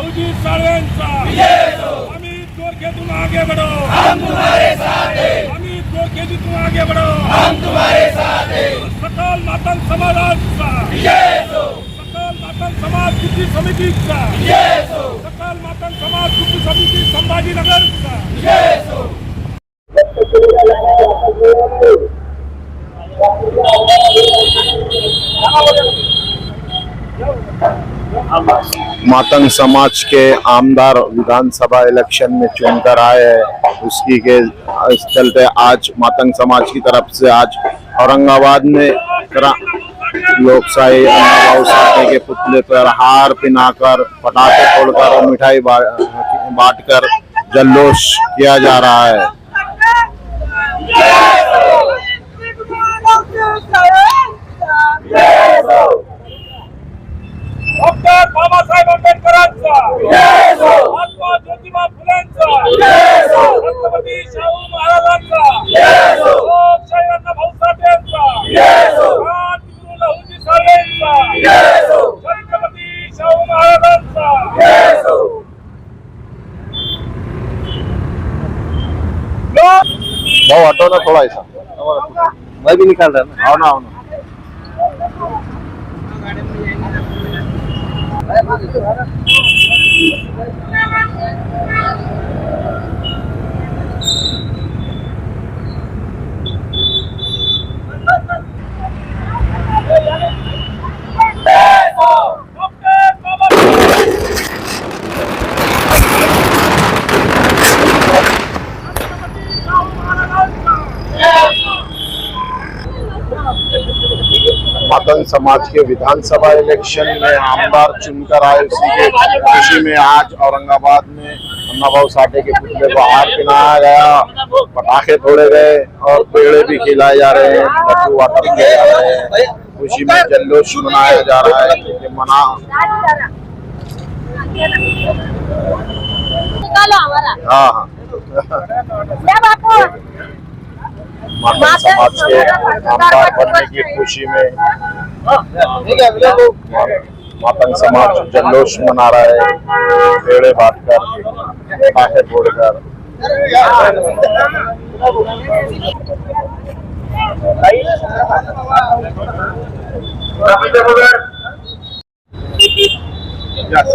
अभिजित साळवेंचा आम्ही के तुम आगे बढ़ो हम तुम्हारे साथ हैं आम्ही दोरखे जी तुम आगे बढ़ो हम तुम्हारे साथ हैं सकल मातन समाजाचा. सकल मातन समाज कृती समितीचा. सकल मातन समाज कृती समिती संभाजीनगरचा. Yes, मातंग समाज के आमदार विधानसभा इलेक्शन में चुनकर आए हैं। उसकी के चलते आज मातंग समाज की तरफ़ से आज औरंगाबाद में लोकशाही साठे के पुतले पर हार पिनाकर, पटाखे फोड़कर और मिठाई बांटकर जल्लोष किया जा रहा है। छत्रपती शाहू महाराजांचा लोक भाऊ हटो ना थोड़ा ऐसा मैं भी निकाल रहा ना आओ ना आओ ना डॉक्टर मातंग समाज के विधानसभा इलेक्शन में आमदार चुनकर आए उसी के खुशी में आज औरंगाबाद में अन्नाभाऊ साठे के पुतले को हार पहनाया गया। पटाखे फोड़े गए और पेड़े भी खिलाए जा रहे हैं लड्डू वाटर किए जा रहे हैं। खुशी में जल्लोष मनाया जा रहा है क्योंकि मना हाँ हाँ? मातंग समाज के आमदार बनने की खुशी में मातंग समाज जल्लोष मना रहा है। पेड़े बांट कर फोड़कर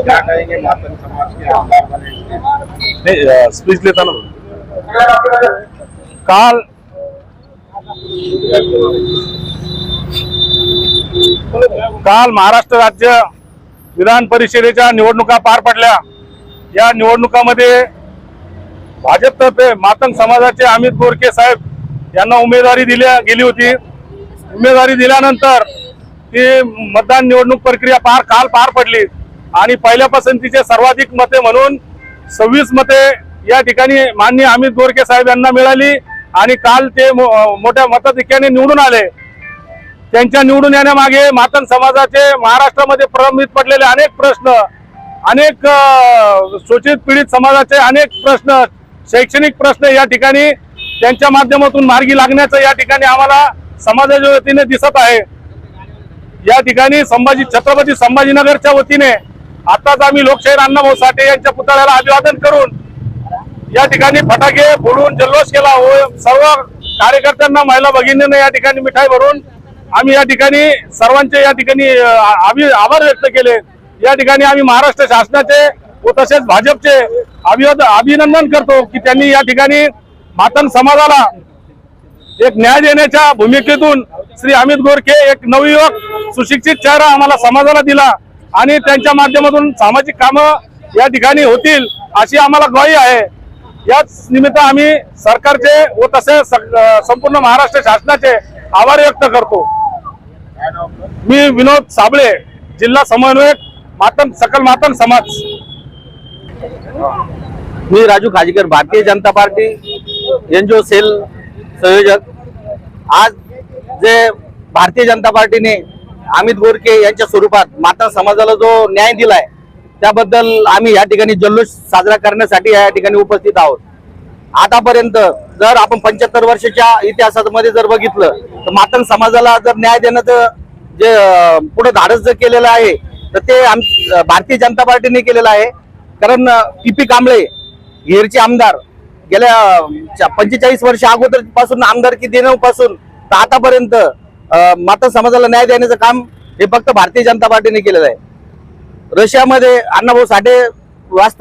क्या कहेंगे मातंग समाज के आमदार बने स्पीच लेता ना। काल काल महाराष्ट्र राज्य विधान परिषदेच्या निवडणुका पार पडल्या. या निवडणुकामध्ये भाजपतर्फे मातंग समाजाचे अमित बोरके साहेब यांना उमेदवारी दिल्या गेली होती. उमेदवारी दिल्यानंतर ती मतदान निवडणूक प्रक्रिया पार काल पार पडली. आणि पहिल्या पसंतीचे सर्वाधिक मते म्हणून सव्वीस मते या ठिकाणी माननीय अमित गोरके साहेब यांना मिळाली. आणि काल ते मो- मोठ्या मताधिक्याने निवडून आले. त्यांच्या निवडून येण्यामागे मातन समाजाचे महाराष्ट्रामध्ये प्रलंबित पडलेले अनेक प्रश्न अनेक शोषित पीडित समाजाचे अनेक प्रश्न शैक्षणिक प्रश्न या ठिकाणी त्यांच्या माध्यमातून मार्गी लागण्याचं या ठिकाणी आम्हाला समाजाच्या वतीने दिसत आहे. या ठिकाणी संभाजी छत्रपती संभाजीनगरच्या वतीने आताच आम्ही लोकशाहीर अण्णाभाऊ साठे यांच्या पुतळ्याला अभिवादन करून या ठिकाणी फटाके फोडून जल्लोष केला. व सर्व कार्यकर्त्यांना महिला भगिनींना या ठिकाणी मिठाई भरून आम्ही या ठिकाणी सर्वांचे या ठिकाणी अ, आभार व्यक्त केले. या ठिकाणी आम्ही महाराष्ट्र शासनाचे व तसेच भाजपचे अभिवाद अभिनंदन करतो की त्यांनी या ठिकाणी मातन समाजाला एक न्याय देण्याच्या भूमिकेतून श्री अमित गोरखे एक नवयुवक सुशिक्षित चेहरा आम्हाला समाजाला दिला आणि त्यांच्या माध्यमातून सामाजिक कामं या ठिकाणी होतील अशी आम्हाला ग्वाही आहे. याच निमित्त आम्ही सरकारचे व तसे संपूर्ण महाराष्ट्र शासनाचे आभार व्यक्त करतो. मी विनोद साबळे जिल्हा समन्वयक मातन सकल मातन समाज. मी Raju खाजीकर Bharatiya Janata party NGO sale संयोजक. आज जे भारतीय जनता पार्टीने अमित गोरके यांच्या स्वरूपात माता समाजाला जो न्याय दिलाय त्याबद्दल आम्ही या ठिकाणी जल्लोष साजरा करण्यासाठी या ठिकाणी उपस्थित आहोत. आतापर्यंत जर आपण पंच्याहत्तर वर्षाच्या इतिहासामध्ये जर बघितलं तर मातन समाजाला जर न्याय देण्याचं जे पुढे धाडस जर केलेलं आहे तर ते आम भारतीय जनता पार्टीने केलेलं आहे. कारण टी पी कांबळे हेरचे आमदार गेल्या पंचेचाळीस वर्ष अगोदरपासून आमदारकी देण्यापासून तर आतापर्यंत मातन माता समाजाला न्याय देण्याचं काम हे फक्त भारतीय जनता पार्टीने केलेलं आहे. रशियामध्ये अण्णाभाऊ साठे वास्त